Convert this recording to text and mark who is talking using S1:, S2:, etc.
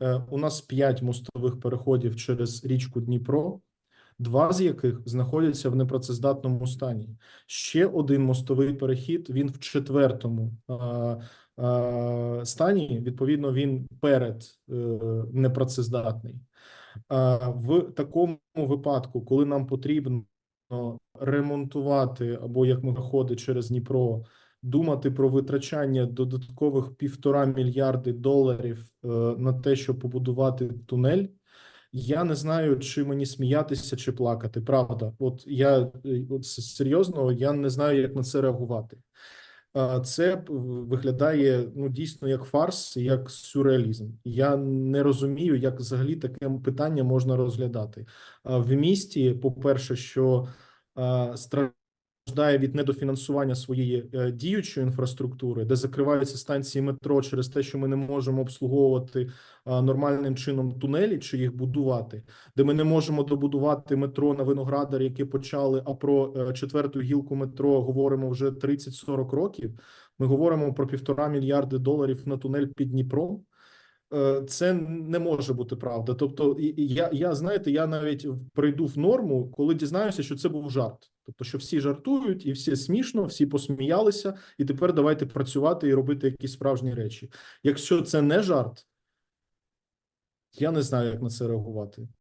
S1: Е, У нас п'ять мостових переходів через річку Дніпро, два з яких знаходяться в непрацездатному стані. Ще один мостовий перехід. Він в четвертому е, е, стані. Відповідно, він перед непрацездатний. В такому випадку, коли нам потрібно ремонтувати або як ми ходить через Дніпро, думати про витрачання додаткових півтора мільярди доларів е, на те, щоб побудувати тунель. Я не знаю, чи мені сміятися, чи плакати. Правда, от я е, от серйозно, я не знаю, як на це реагувати. Це виглядає ну дійсно як фарс, як сюрреалізм. Я не розумію, як взагалі таке питання можна розглядати. В місті, по-перше, що а, страждає від недофінансування своєї е, діючої інфраструктури, де закриваються станції метро через те, що ми не можемо обслуговувати нормальним чином тунелі чи їх будувати, де ми не можемо добудувати метро на Виноградар, яке почали. А про е, четверту гілку метро говоримо вже 30-40 років. Ми говоримо про півтора мільярди доларів на тунель під Дніпром. Е, Це не може бути правда. Тобто, я, я знаєте, я навіть прийду в норму, коли дізнаюся, що це був жарт. Тобто, що всі жартують, і всі смішно, всі посміялися, і тепер давайте працювати і робити якісь справжні речі. Якщо це не жарт, я не знаю, як на це реагувати.